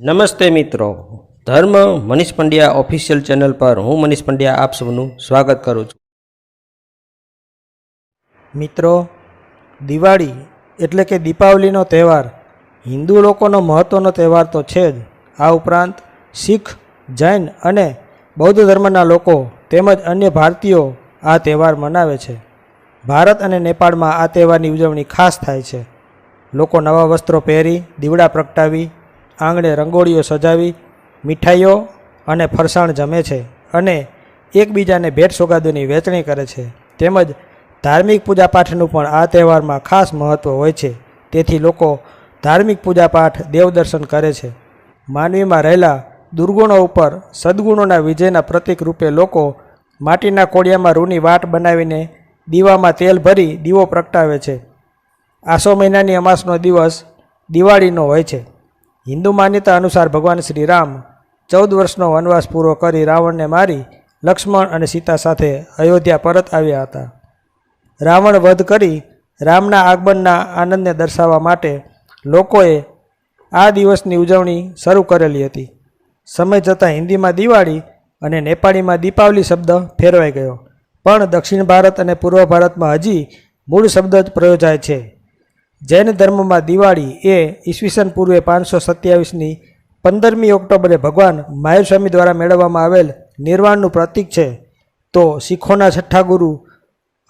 નમસ્તે મિત્રો. ધર્મ મનીષ પંડ્યા ઓફિશિયલ ચેનલ પર હું મનીષ પંડ્યા આપ સૌનું સ્વાગત કરું છું. મિત્રો, દિવાળી એટલે કે દીપાવલીનો તહેવાર હિન્દુ લોકોનો મહત્ત્વનો તહેવાર તો છે જ. આ ઉપરાંત શીખ, જૈન અને બૌદ્ધ ધર્મના લોકો તેમજ અન્ય ભારતીયો આ તહેવાર મનાવે છે. ભારત અને નેપાળમાં આ તહેવારની ઉજવણી ખાસ થાય છે. લોકો નવા વસ્ત્રો પહેરી, દીવડા પ્રગટાવી આંગણે રંગોળીઓ સજાવી, મીઠાઈઓ અને ફરસાણ જમે છે અને એકબીજાને ભેટ સોગાદોની વહેંચણી કરે છે. તેમજ ધાર્મિક પૂજાપાઠનું પણ આ તહેવારમાં ખાસ મહત્ત્વ હોય છે. તેથી લોકો ધાર્મિક પૂજાપાઠ દેવદર્શન કરે છે. માનવીમાં રહેલા દુર્ગુણો ઉપર સદ્ગુણોના વિજયના પ્રતીક રૂપે લોકો માટીના કોડિયામાં રૂની વાટ બનાવીને દીવામાં તેલ ભરી દીવો પ્રગટાવે છે. આસો મહિનાની અમાસનો દિવસ દિવાળીનો હોય છે. હિન્દુ માન્યતા અનુસાર ભગવાન શ્રી રામ ચૌદ વર્ષનો વનવાસ પૂરો કરી રાવણને મારી લક્ષ્મણ અને સીતા સાથે અયોધ્યા પરત આવ્યા હતા. રાવણ વધ કરી રામના આગમનના આનંદને દર્શાવવા માટે લોકોએ આ દિવસની ઉજવણી શરૂ કરેલી હતી. સમય જતાં હિન્દીમાં દિવાળી અને નેપાળીમાં દીપાવલી શબ્દ ફેરવાઈ ગયો. પણ દક્ષિણ ભારત અને પૂર્વ ભારતમાં હજી મૂળ શબ્દ જ પ્રયોજાય છે. જૈન ધર્મમાં દિવાળી એ ઈસવીસન પૂર્વે પાંચસો સત્યાવીસની પંદરમી ઓક્ટોબરે ભગવાન મહાવીર સ્વામી દ્વારા મેળવવામાં આવેલ નિર્વાણનું પ્રતીક છે. તો શીખોના છઠ્ઠા ગુરુ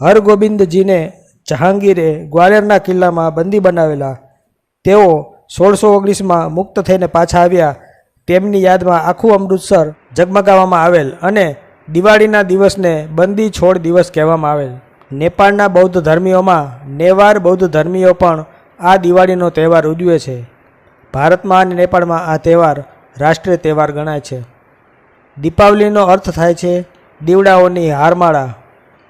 હરગોબિંદજીને જહાંગીરે ગ્વાલિયરના કિલ્લામાં બંદી બનાવેલા. તેઓ સોળસો ઓગણીસમાં મુક્ત થઈને પાછા આવ્યા. તેમની યાદમાં આખું અમૃતસર ઝગમગાવવામાં આવેલ અને દિવાળીના દિવસને બંદી છોડ દિવસ કહેવામાં આવેલ. નેપાળના બૌદ્ધ ધર્મીઓમાં નેવાર બૌદ્ધ ધર્મીઓ પણ આ દિવાળીનો તહેવાર ઉજવે છે. ભારતમાં અને નેપાળમાં આ તહેવાર રાષ્ટ્રીય તહેવાર ગણાય છે. દીપાવલીનો અર્થ થાય છે દીવડાઓની હારમાળા.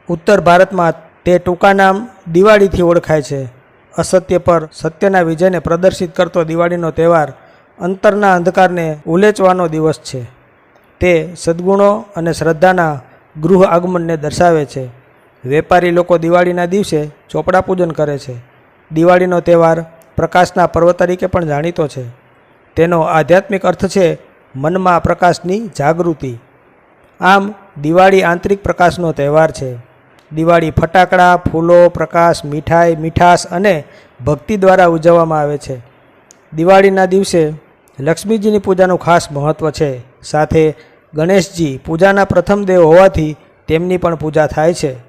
ઉત્તર ભારતમાં તે ટૂંકા નામ દિવાળીથી ઓળખાય છે. અસત્ય પર સત્યના વિજયને પ્રદર્શિત કરતો દિવાળીનો તહેવાર અંતરના અંધકારને ઉલેચવાનો દિવસ છે. તે સદ્ગુણો અને શ્રદ્ધાના ગૃહ આગમનને દર્શાવે છે. વેપારી લોકો દિવાળીના દિવસે ચોપડા પૂજન કરે છે. દિવાળીનો તહેવાર પ્રકાશના પર્વ તરીકે પણ જાણીતો છે. તેનો આધ્યાત્મિક અર્થ છે મનમાં પ્રકાશની જાગૃતિ. આમ, દિવાળી આંતરિક પ્રકાશનો તહેવાર છે. દિવાળી ફટાકડા, ફૂલો, પ્રકાશ, મીઠાઈ, મીઠાશ અને ભક્તિ દ્વારા ઉજવવામાં આવે છે. દિવાળીના દિવસે લક્ષ્મીજીની પૂજાનું ખાસ મહત્ત્વ છે. સાથે ગણેશજી પૂજાના પ્રથમ દેવ હોવાથી તેમની પણ પૂજા થાય છે.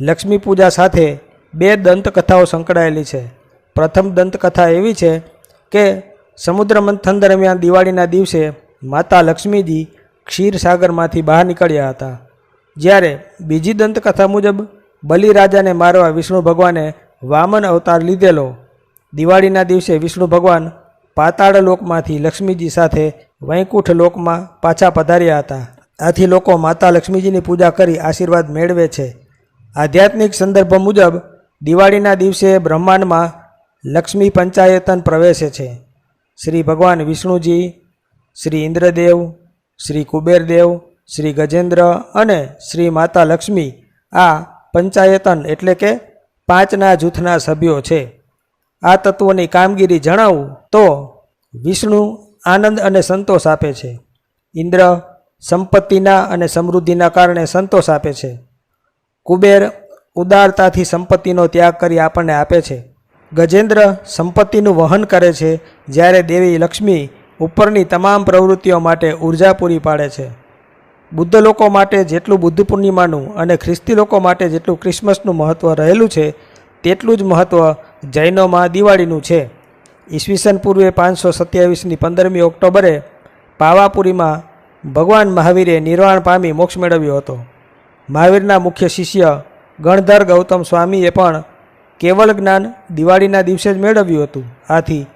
લક્ષ્મી પૂજા સાથે બે દંતકથાઓ સંકળાયેલી છે. પ્રથમ દંતકથા એવી છે કે સમુદ્ર મંથન દરમિયાન દિવાળીના દિવસે માતા લક્ષ્મીજી ક્ષીરસાગરમાંથી બહાર નીકળ્યા હતા. જ્યારે બીજી દંતકથા મુજબ બલિરાજાને મારવા વિષ્ણુ ભગવાને વામન અવતાર લીધેલો. દિવાળીના દિવસે વિષ્ણુ ભગવાન પાતાળ લોકમાંથી લક્ષ્મીજી સાથે વૈકુંઠ લોકમાં પાછા પધાર્યા હતા. આથી લોકો માતા લક્ષ્મીજીની પૂજા કરી આશીર્વાદ મેળવે છે. આધ્યાત્મિક સંદર્ભ મુજબ દિવાળીના દિવસે બ્રહ્માંડમાં લક્ષ્મી પંચાયતન પ્રવેશે છે. શ્રી ભગવાન વિષ્ણુજી, શ્રી ઇન્દ્રદેવ, શ્રી કુબેરદેવ, શ્રી ગજેન્દ્ર અને શ્રી માતા લક્ષ્મી આ પંચાયતન એટલે કે પાંચના જૂથના સભ્યો છે. આ તત્વોની કામગીરી જણાવું તો વિષ્ણુ આનંદ અને સંતોષ આપે છે. ઇન્દ્ર સંપત્તિના અને સમૃદ્ધિના કારણે સંતોષ આપે છે. કુબેર ઉદારતાથી સંપત્તિનો ત્યાગ કરી આપણને આપે છે. ગજેન્દ્ર સંપત્તિનું વહન કરે છે જ્યારે દેવી લક્ષ્મી ઉપરની તમામ પ્રવૃત્તિઓ માટે ઊર્જા પૂરી પાડે છે. બુદ્ધ લોકો માટે જેટલું બુદ્ધ પૂર્ણિમાનું અને ખ્રિસ્તી લોકો માટે જેટલું ક્રિસમસનું મહત્ત્વ રહેલું છે, તેટલું જ મહત્ત્વ જૈનોમાં દિવાળીનું છે. ઈસવીસન પૂર્વે પાંચસો સત્યાવીસની પંદરમી ઓક્ટોબરે પાવાપુરીમાં ભગવાન મહાવીરે નિર્વાણ પામી મોક્ષ મેળવ્યો હતો. મહાવીરના મુખ્ય શિષ્ય ગણધર ગૌતમ સ્વામીએ પણ કેવળ જ્ઞાન દિવાળીના દિવસે જ મેળવ્યું હતું. આથી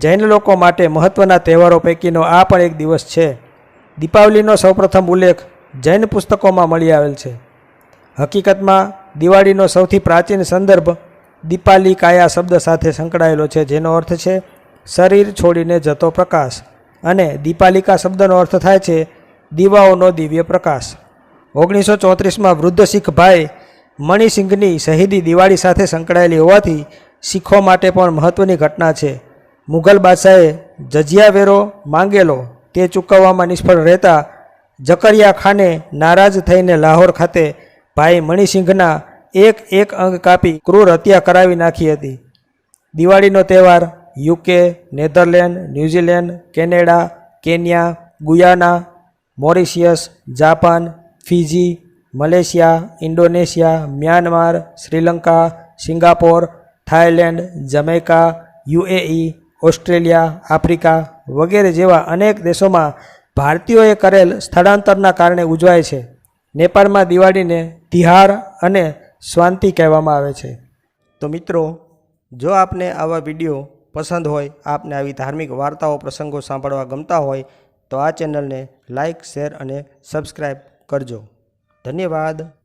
જૈન લોકો માટે મહત્ત્વના તહેવારો પૈકીનો આ પણ એક દિવસ છે. દીપાવલીનો સૌપ્રથમ ઉલ્લેખ જૈન પુસ્તકોમાં મળી આવેલ છે. હકીકતમાં દિવાળીનો સૌથી પ્રાચીન સંદર્ભ દીપાલી કાયા શબ્દ સાથે સંકળાયેલો છે, જેનો અર્થ છે શરીર છોડીને જતો પ્રકાશ. અને દીપાલિકા શબ્દનો અર્થ થાય છે દીવાઓનો દિવ્ય પ્રકાશ. ઓગણીસો ચોત્રીસમાં વૃદ્ધ શીખ ભાઈ મણિસિંઘની શહીદી દિવાળી સાથે સંકળાયેલી હોવાથી શીખો માટે પણ મહત્ત્વની ઘટના છે. મુઘલ બાદશાહે જજિયા વેરો માંગેલો. તે ચૂકવવામાં નિષ્ફળ રહેતા જકરિયા ખાને નારાજ થઈને લાહોર ખાતે ભાઈ મણિસિંઘના એક એક અંગ કાપી ક્રૂર હત્યા કરાવી નાખી હતી. દિવાળીનો તહેવાર UK, Netherland, New Zealand, Canada, Kenya, Guyana, Mauritius, Japan Fiji, Malaysia, Indonesia, Myanmar, Sri Lanka, Singapore, Thailand, Jamaica, UAE, Australia, Africa વગેરે જેવા અનેક દેશોમાં ભારતીયોએ કરેલ સ્થળાંતરના કારણે ઉજવાય છે. નેપાળમાં દિવાળીને તિહાર અને સ્વાંતિ કહેવામાં આવે છે. તો મિત્રો, જો આપને આવા વીડિયો પસંદ હોય, આપને આવી ધાર્મિક વાર્તાઓ, પ્રસંગો સાંભળવા ગમતા હોય, તો આ ચેનલને લાઇક શેર અને સબસ્ક્રાઈબ કરજો. ધન્યવાદ.